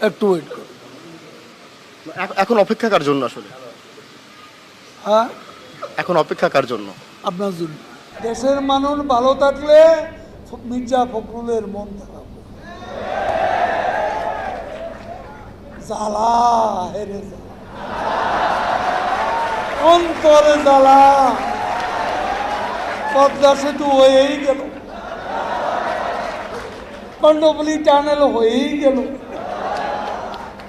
একটু ওয়েট করো। এখ- এখন অপেক্ষা কার জন্য আসলে? হ্যাঁ? এখন অপেক্ষা কার জন্য? আপনার জন্য। দেশের মানুষ ভালো থাকলে মির্জা ফখরুলের মন খারাপ। জ্বালা হেরে জ্বালা অন্তরে জ্বালা। পদ্মা সেতু হয়েই গেল। কণ্ডপলি টানেল হয়েই গেল।